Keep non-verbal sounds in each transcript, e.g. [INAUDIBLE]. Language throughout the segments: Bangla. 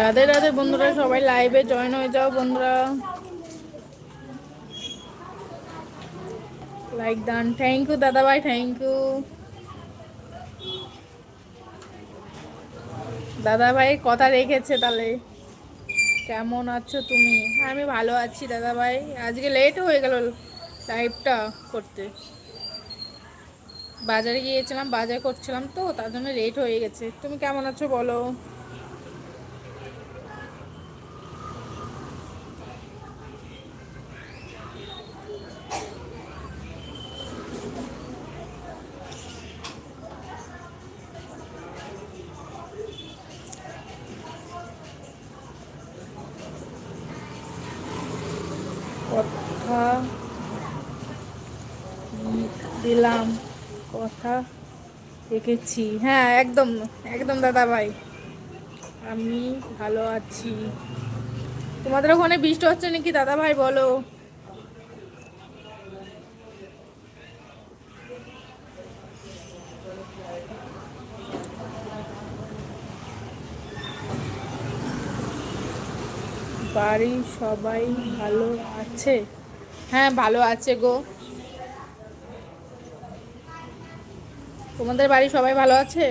রাধে রাধে বন্ধুরা, সবাই লাইভে জয়েন হয়ে যাও বন্ধুরা। লাইক দান থ্যাংক ইউ দাদা ভাই থ্যাংক ইউ দাদা ভাই কথা রেখেছে তাহলে। কেমন আছো তুমি? হ্যাঁ আমি ভালো আছি দাদা ভাই আজকে লেট হয়ে গেল লাইভটা করতে। বাজারে গিয়েছিলাম, বাজার করছিলাম তো, তার জন্য লেট হয়ে গেছে। তুমি কেমন আছো বলো কথা দিলাম কথা রেখেছি হ্যাঁ একদম একদম দাদা ভাই আমি ভালো আছি। তোমাদের ওখানে বৃষ্টি হচ্ছে নাকি দাদা ভাই বলো? বাড়ির সবাই ভালো আছে? হ্যাঁ ভালো আছে গো। তোমাদের বাড়ি সবাই ভালো আছে?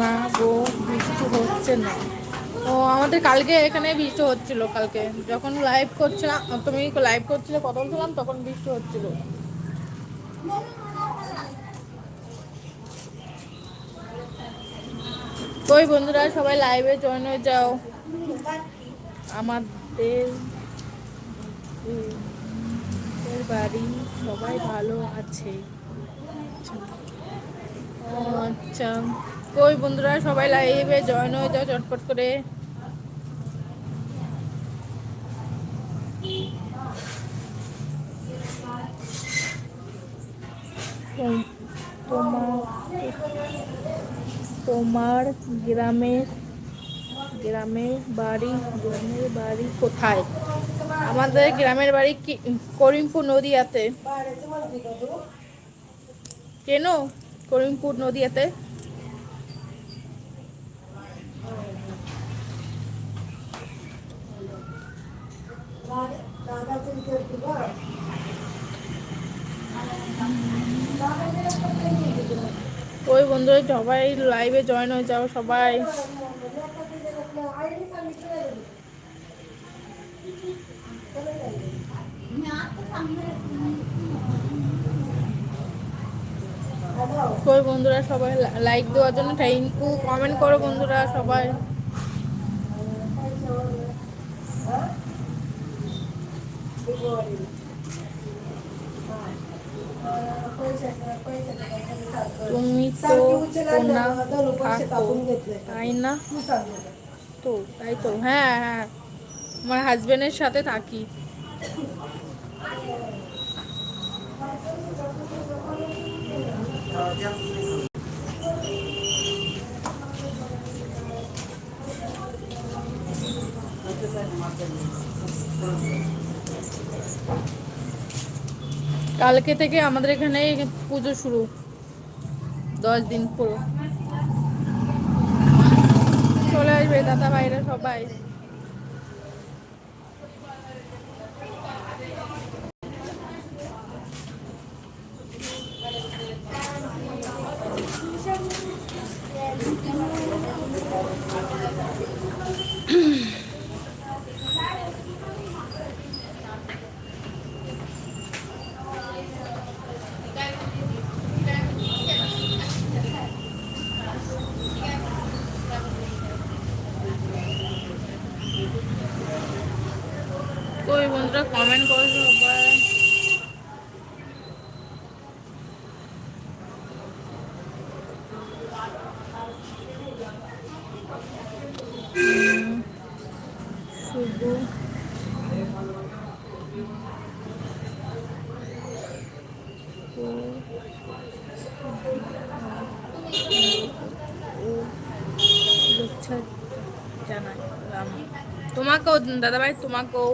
না গো, বৃষ্টি হচ্ছে না। ও, আমাদের কালকে এখানে বৃষ্টি হচ্ছিল কালকে। যখন লাইভ করছিলাম, তুমি লাইভ করছিলে কথা বলছিলাম তখন বৃষ্টি হচ্ছিল। ওই বন্ধুরা সবাই লাইভে জয়েন হয়ে যাও। আমাদের বাড়ি সবাই ভালো আছে। আচ্ছা। কই বন্ধুরা সবাই লাইভে জয়েন হয়ে যাও চটপট করে। তোমার তোমার গ্রামের গ্রামের বাড়ি গ্রামের বাড়ি কোথায় আমাদের গ্রামের বাড়ি কি করিমপুর নদীয়াতে কেন করিমপুর নদীয়াতে ওই বন্ধুরা, সবাই লাইভে জয়েন হয়ে যাও, সবাই। কই বন্ধুরা, সবাই লাইক দেওয়ার জন্য থ্যাংক ইউ কমেন্ট করো বন্ধুরা, সবাই। তুমি তো কোনা থাকো তাই না তো তাই তো হ্যাঁ হ্যাঁ আমার হাজবেন্ডের সাথে থাকি কালকে থেকে আমাদের এখানে পুজো শুরু। দশ দিন পুরো। চলে আসবে দাদা ভাইরা সবাই। তোমাকেও, দাদাভাই, তোমাকেও।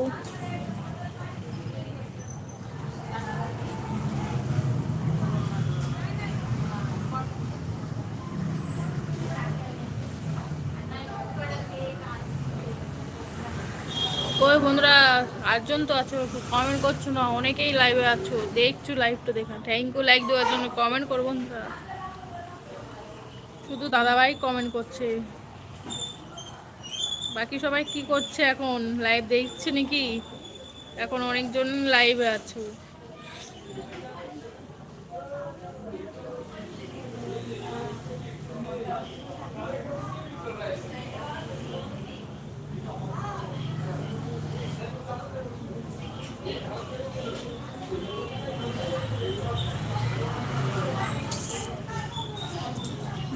কই বন্ধুরা, আটজন তো আছো কমেন্ট করছ না, অনেকেই লাইভে আছো, দেখছ লাইভটা দেখা থ্যাংক ইউ লাইক দেওয়ার জন্য কমেন্ট করো বন্ধুরা। শুধু দাদাভাই কমেন্ট করছে। বাকি সবাই কি করছে এখন? লাইভ দেখছে নাকি? এখন অনেকজন লাইভে আছো।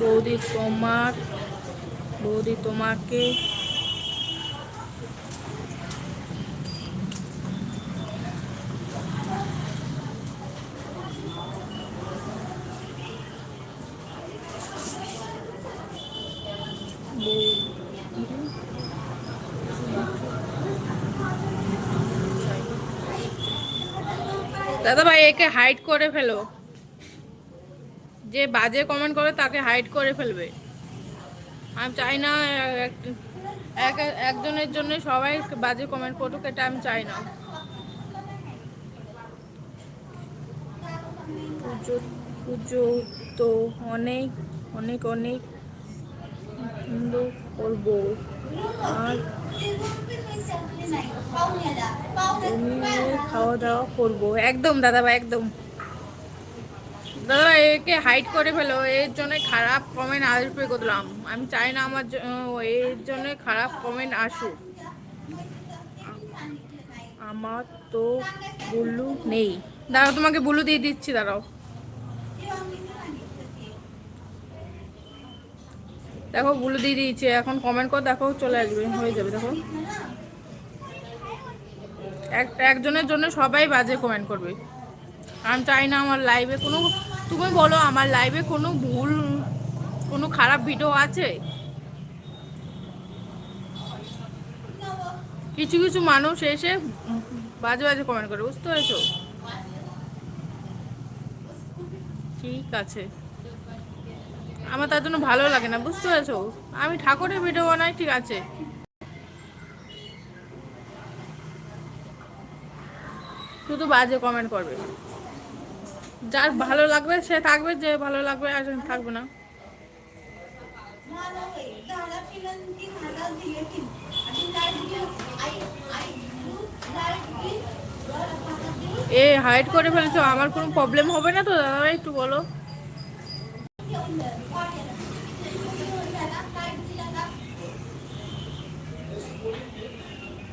বৌদি তোমার, বৌদি তোমাকে দাদা ভাই একে হাইড করে ফেলো। যে বাজে কমেন্ট করে তাকে হাইড করে ফেলবে। আমি চাই না এক- এক- একজনের জন্য সবাই বাজে কমেন্ট করুক, এটা আমি চাই না। পুজো পুজো তো অনেক অনেক অনেক করব। আর খাওয়া দাওয়া করব। একদম, দাদা ভাই, একদম। দাদা একে হাইড করে ফেলো। এর জন্য খারাপ কমেন্ট আসবে করলাম আমি চাই না আমার এর জন্য খারাপ কমেন্ট আসুক। আমার তো বুলু নেই। দাঁড়াও, তোমাকে বুলু দিয়ে দিচ্ছি, দাঁড়াও। দেখো, বুলু দিয়ে দিয়েছে। এখন কমেন্ট কর, দেখো, চলে আসবে, হয়ে যাবে, দেখো। এক, একজনের জন্য সবাই বাজে কমেন্ট করবে। আমি চাই না আমার লাইভে কোনো, তুমি বলো, আমার লাইভে কোনো ভুল, কোনো খারাপ ভিডিও আছে? কিছু কিছু মানুষ এসে বাজে বাজে কমেন্ট করে, বুঝতে পেরেছ? ঠিক আছে। আমার তার জন্য ভালো লাগে না, বুঝতে পেরেছ? আমি ঠাকুরের ভিডিও বানাই, ঠিক আছে। শুধু বাজে কমেন্ট করবে। যার ভালো লাগবে, সে থাকবে, যে ভালো লাগবে, আর থাকবে না। এ হাইড করে ফেলেছো, আমার কোনো প্রবলেম হবে না তো দাদা একটু বলো।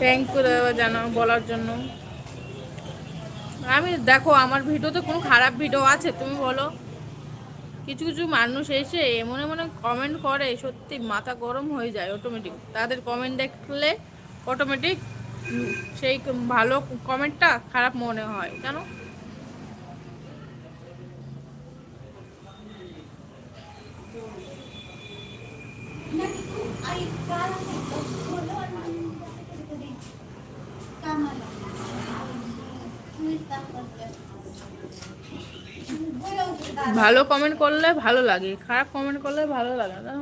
থ্যাংক ইউ জানা, বলার জন্য। আমি, দেখো, আমার ভিডিওতে কোনো খারাপ ভিডিও আছে, তুমি বলো। কিছু কিছু মানুষ এসে এমন এমন কমেন্ট করে, সত্যি মাথা গরম হয়ে যায় অটোমেটিক তাদের কমেন্ট দেখলে অটোমেটিক সেই ভালো কমেন্টটা খারাপ মনে হয়, জানো? ভালো কমেন্ট করলে ভালো লাগে, খারাপ কমেন্ট করলে ভালো লাগে না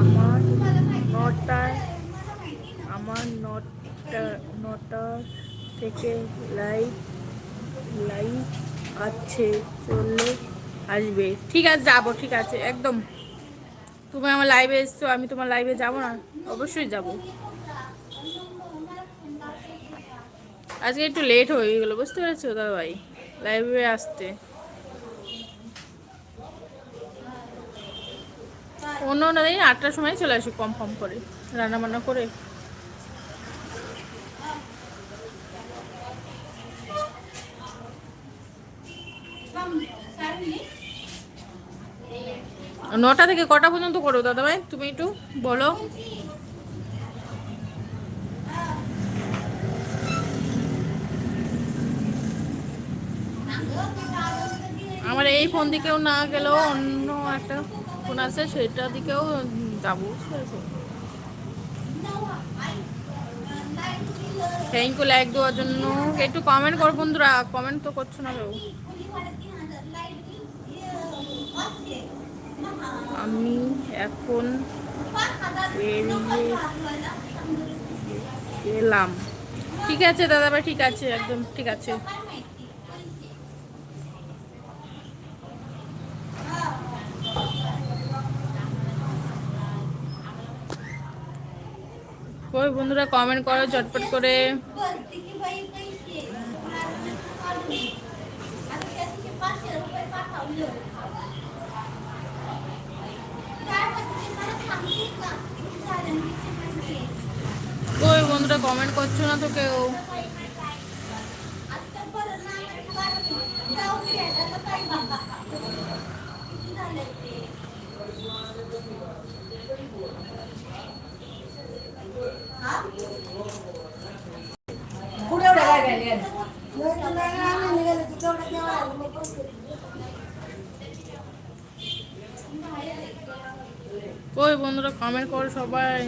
আমার নটার, আমার নটা নটা থেকে লাইট লাইট আছে চলে আসবে। ঠিক আছে, যাব, ঠিক আছে, একদম। তুমি আমার লাইভে এসছো, আমি তোমার লাইভে যাব না? অবশ্যই যাব। আজকে একটু লেট হয়ে গেলো, বুঝতে পেরেছ দাদা ভাই লাইভে আসতে। অন্য অন্য দিন আটটার সময় চলে আসি কম কম করে রান্না বান্না করে। নটা থেকে কটা পর্যন্ত করো, দাদাভাই? তুমি একটু বলো। আমার এই ফোন দিকেও না গেলেও অন্য একটা ফোন আছে, সেটা দিকেও যাব থ্যাংক ইউ লাইক দেওয়ার জন্য। একটু কমেন্ট করো বন্ধুরা কমেন্ট তো করছ না কেউ? আমি এখন এলাম ঠিক আছে দাদা ভাই ঠিক আছে, একদম ঠিক আছে। ওই বন্ধুরা কমেন্ট করো, চটপট করে। ওই বন্ধুরা কমেন্ট করছ না তো কেউ? ওই বন্ধুরা কমেন্ট করো সবাই।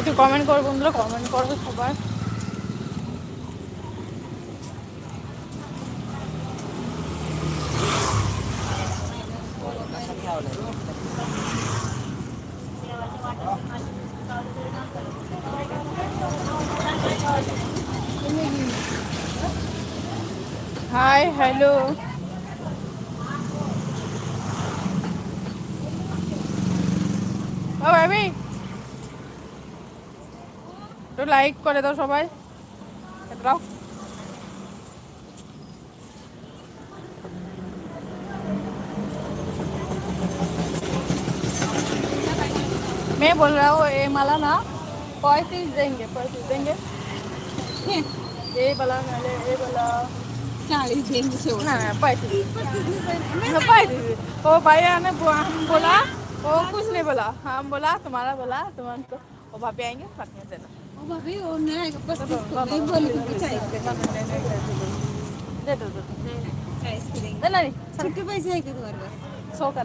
একটু কমেন্ট করো বন্ধুরা কমেন্ট করবে সবাই। হাই হ্যালো ও ভাবি একটু লাইক করে দাও সবাই। দাও बोल रहा हूँ ये माला ना पैंतीस देंगे पैंतीस देंगे ये वाला मैंने ये वाला चाळीस देंगे शेवट ना ना पैंतीस पैंतीस वो भैया ने बो- हम बोला वो कुछ नहीं बोला हम बोला तुम्हारा बोला तुम्हारा तो वो भाभी आएँगे साथ में देना ओ नाही को नहीं बोली दे दो दे देना नहीं पैसे का तुम्हारे पास सौ के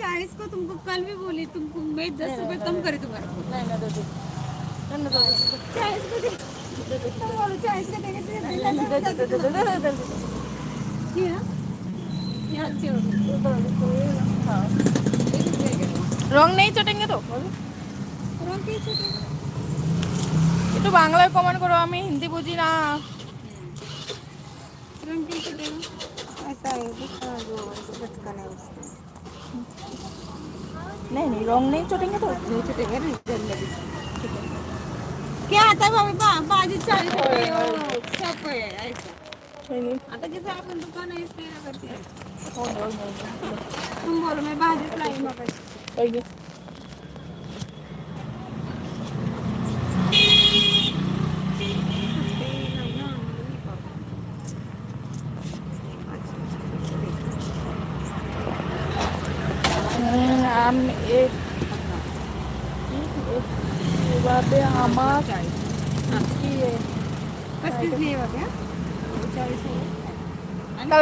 चालीस को तुमको कल भी बोली तुमको मैं दस रुपये कम करे तुम्हारे को नहीं नहीं दे दो दे दो, दे दो, चालीस को दे तुम बोलो चालीस का देंगे तो दे दो, दे दो, दे दो, दे दो, दे दो। ये ना ये अच्छे हो गए हाँ। एक रुपये का রং নেই চটেঙ্গে তো रंग के छोटे একটু বাংলায় কমেন্ট করো আমি হিন্দি বুঝি না रंग के छोटे ऐसा है दिखा जो ऐसे लटकन है उसमें नाही नाही रॉन्ग नाही छोटेंगे तो नहीं छोटेंगे ठीक है क्या आता भाजी चालू हो, सोपं आता कसं आपण दुकान आहे करते हो बोल मी भाजीच नाही मग.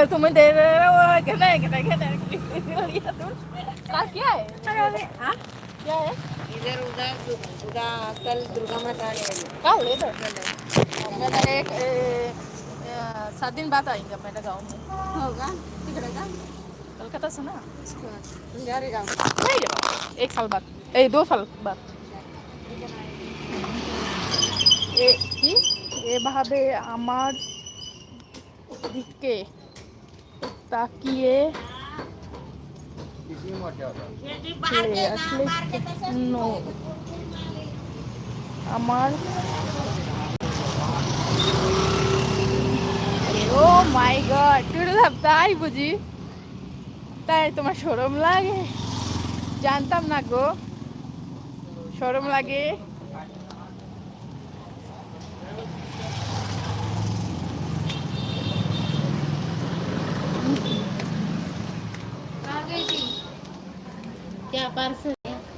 कल तुम्हें दे रहे हो कहना है कहना है कहना है का क्या है हाँ क्या है इधर उधर उधर कल दुर्गा माता आने वाली क्या हो इधर मैं एक ए, ए, सात दिन बाद आएंगे मेरे गाँव में होगा तिकडे का कलकत्ता से ना तुझ्या गाव नहीं रे बाबा, एक साल बाद ए दो साल बाद এ কি এভাবে আমার দিকে তাকিয়ে আমার ও মাই গড, তুই তাই বুঝি? তাই তোমার সরম লাগে? জানতাম না গো। সরম লাগে?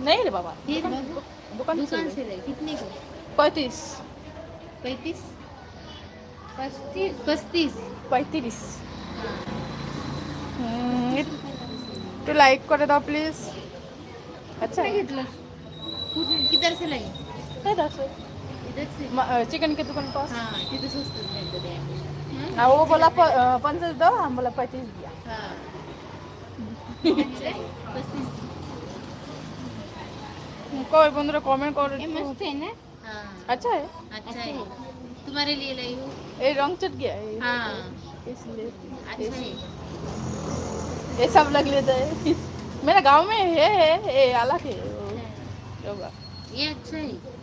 नहीं रे बाबा। दुकान दुकान से ले। कितने को? पैतीस। पैंतीस? पच्चीस? पस्तीस पैंतीस। तू लाइक कर दो प्लीज़ अच्छा। किधर से लाइक इधर से। चिकन के दुकान पास। हाँ किधर तो सस्ते हं? वो बोला प- पंचायत दो हम बोला पैंतीस दिया. हाँ। अच्छा है, कोई बंदरा कमेंट कर मस्त है ना? हाँ। अच्छा है? अच्छा है। तुम्हारे लिए लाई हूँ। ये रंग चट गया है। हाँ। इसलिए अच्छा है। ये सब लग लेता है। मेरा गाँव में है है ये अलग है। होगा। ये अच्छा है।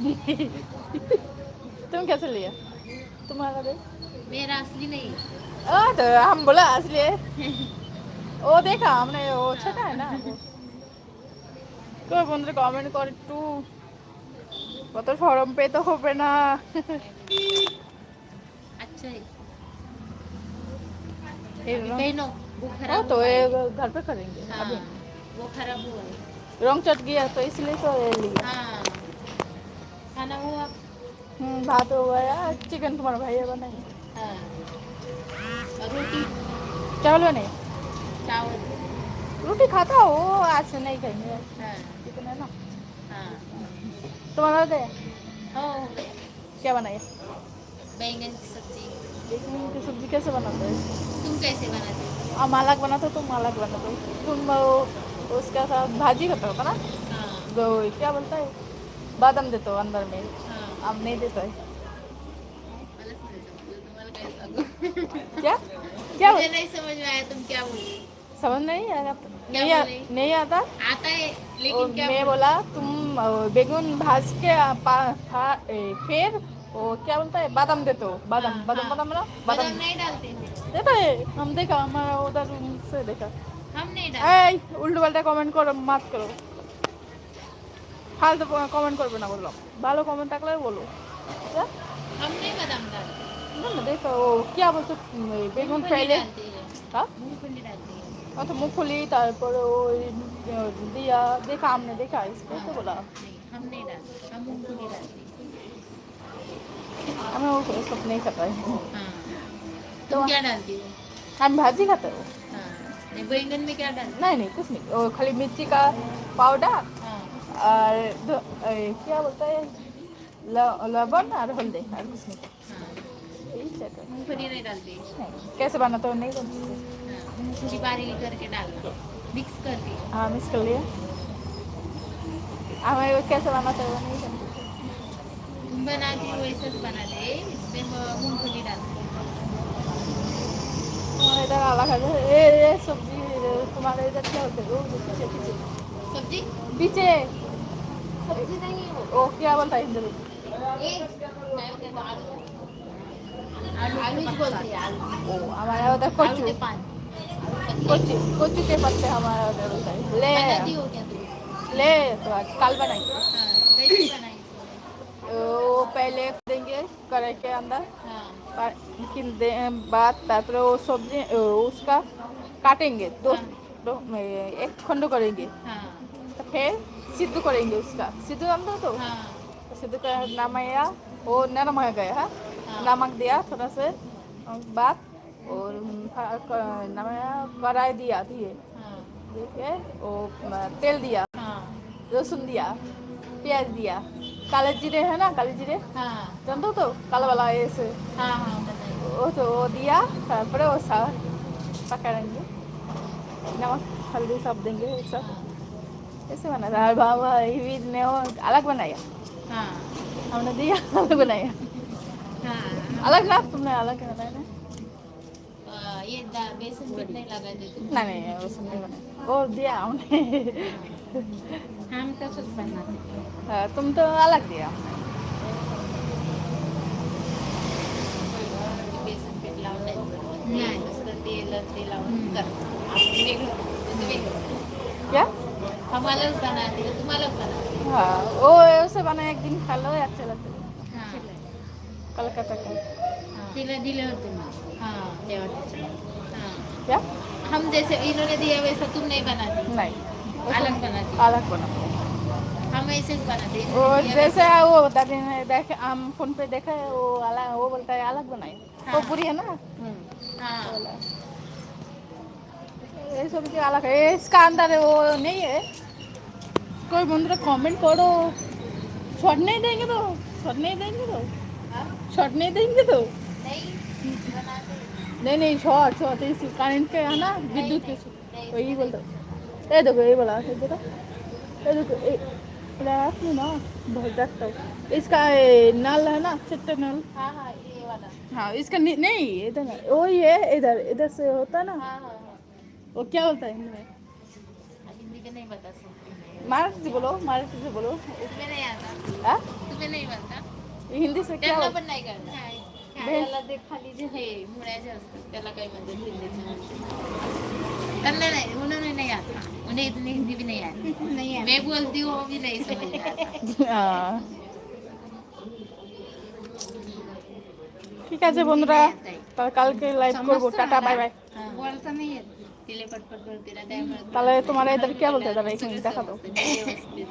[LAUGHS] तुम कैसे लिया? तुम्हारा दे मेरा असली नहीं आ, तो हम बोला इसलिए वो देखा हमने वो छोटा है ना वो। कोई বন্ধুরা কমেন্ট কর একটু কত সরম পেতে হবে না अच्छा है ये अभी रंग- पहनो वो ओ, खराब तो हुआ ये है। घर पे करेंगे हाँ अभी वो खराब हुआ है रंग चट गया तो इसलिए तो ये लिया हाँ खाना हुआ हम्म, भात हो गया चिकन तुम्हारा भैया बनाए हाँ और रोटी। चावल नहीं चावल। रोटी खाता हो आज से नहीं खाएँगे हाँ। चिकन है ना। हाँ। तुम्हारा दे। हो हो। क्या बनाया बैंगन की सब्ज़ी। बेगन की सब्ज़ी कैसे बनाते हैं? तुम कैसे बनाते हो? अलग बनाते हो तुम अलग बनाते हो। तुम वो उसका साथ भाजी करते हो ना? हाँ। वो क्या बोलता है? बादाम देते हो अंदर में। हाँ। हम नहीं देते है। काय सांगू क्या क्या मुझे नहीं समझ में आया तुम क्या बोले समझ नहीं आया क्या नहीं आ, बोले? नहीं आता आता है और लेकिन क्या मैं बोले? बोला तुम अ, बेगुन भाज के आ, पा- फा- ए, फिर वो क्या बोलता है बादाम देते हो बादाम हाँ, बादाम हाँ। बादाम ना बादाम बादाम नहीं डालते हैं देता है हम देखा हमारा उधर रूम से देखा हम नहीं डालते এই উল্টো পাল্টা কমেন্ট করো মাত করো ফালতু কমেন্ট করবে না বললাম ভালো কমেন্ট থাকলে বলো क्या? हम नहीं बादाम डालते না না দেখো ও क्या বলতো উম, এই বেগুন मूंगफली ফেলে डालते हैं হ্যাঁ मूंगफली डालते हैं অত মুখফুলি তারপরে ওই আহ, দিয়া দেখা আমনে দেখা इसको तो बोला नहीं हम नहीं डालते हम मूंगफली डालते हैं আমি ও सब नहीं खाता है हाँ तो- तुम क्या डालती हो हम भाजी खाते हो हाँ नहीं बैंगन में क्या डालते नहीं नहीं कुछ नहीं वो खाली मिर्ची का पाउडर हो हाँ और दो- ए, क्या बोलता है ल- लवण और हल्दी और कुछ नहीं हाँ यही चक्कर मूंगफली नहीं डालते। नहीं कैसे बनाते हो नहीं बनती? हाँ बारीक करके मिक्स करके हाँ मिस कर लिया। हमें वो कैसे बनाते हो नहीं जानते तुम बनाती वैसे ही बनाते इसमें मूंगफली डालते हैं। इधर अलग है ये ये सब्ज़ी तुम्हारे इधर क्या होते है? वो पीछे पीछे। सब्ज़ी? पीछे। सब्ज़ी नहीं है वो। वो क्या बोलता है हिंदी में ও हमारा उधर कोचू कोचू कोचू के पत्ते हमारा उधर उधर ले ले तो आज कल बनाएंगे वो पहले देंगे कढ़ाई के अंदर लेकिन बाद तापर वो सब्जी उसका काटेंगे दो, दो एक खंड करेंगे तो फिर सिद्ध करेंगे उसका सिद्ध अंदर तो सिद्ध कर नामाया वो नरम हो गया नमक दिया थोड़ा से और बाद और कढ़ाई दिया दिए हाँ। देखिए वो म, तेल दिया हाँ। लहसुन दिया प्याज दिया काले जीरे है ना काले जीरे? हाँ। जानते हो तो काला वाला ऐसे वो तो वो दिया तारপরে वो सा पकाएँगे नमक हल्दी सब देंगे एक साथ। ऐसे बना था? और बाबा ये भी ने वो अलग बनाया। हाँ। हमने दिया अलग बनाया। अलग ना तुमने अलग बनाया ना ये बेसन नहीं लगा देते नहीं नहीं नहीं बनाया वो दिया हमने। हम तो कुछ बनाते हाँ, तुम तो अलग दिया बेसन पीठ लावून नाही नुसतं तेल ते लावून कर। आपण वेगळं तुझं वेगळं आम्हालाच बनाते तुम्हालाच बनाते हाँ वो ऐसे बनाया एक दिन खा लो अच्छा लगता है हाँ कलकत्ता तिला दिले होते हाँ तेव्हा तिच्या क्या हम जैसे इन्होंने दिया वैसा तुम नहीं बनाती नहीं अलग बनाती अलग बना हम ऐसे ही बनाते वो जैसे वो दादी ने देखे हम फ़ोन पे देखा है वो अलग वो बोलता है अलग बनाए वो हाँ। पूरी है ना हाँ ये सब जो अलग है इसका अंदर वो नहीं है कोई बंदरा कमेंट करो शॉर्ट नहीं देंगे तो शॉर्ट नहीं देंगे तो हाँ? शॉर्ट नहीं देंगे तो? नहीं नहीं नहीं शॉर्ट शॉर्ट इस करंट के है ना? विद्युत के वही बोल दो ये देखो ये बोला ये देखो। ये देखो ये ये आपने ना बहुत जाता है। इसका ये नल है ना चिट्टे नल हाँ हाँ ये वाला। हाँ इसका नहीं इधर वो है इधर इधर से होता है ना। हाँ वो क्या बोलता है हिंदी में? हिंदी में नहीं बता सकती। मराठी से बोलो मराठी से बोलो। तुम्हें नहीं आता। हाँ? तुम्हें नहीं बनता हिंदी से क्या त्यांना बोलता पण नाही करणार त्याला ते खाली जे हे मुळ्याचे असतात त्याला काही म्हणतात हिंदीचं त्यांना नाही उन्होंने नहीं आता उन्हें इतनी हिंदी भी नहीं आती नहीं मैं बोलती हूँ वो भी नहीं समझ में आता हाँ। ঠিক আছে বন্ধুরা তাহলে কালকে লাইভ করবো টাটা বাই বাই बोलता नहीं येत तिला पटपट बोलते ना त्यामुळे তাহলে তোমার এদের কে বলতে দাঁড়া এখানে দেখা দাও व्यवस्थित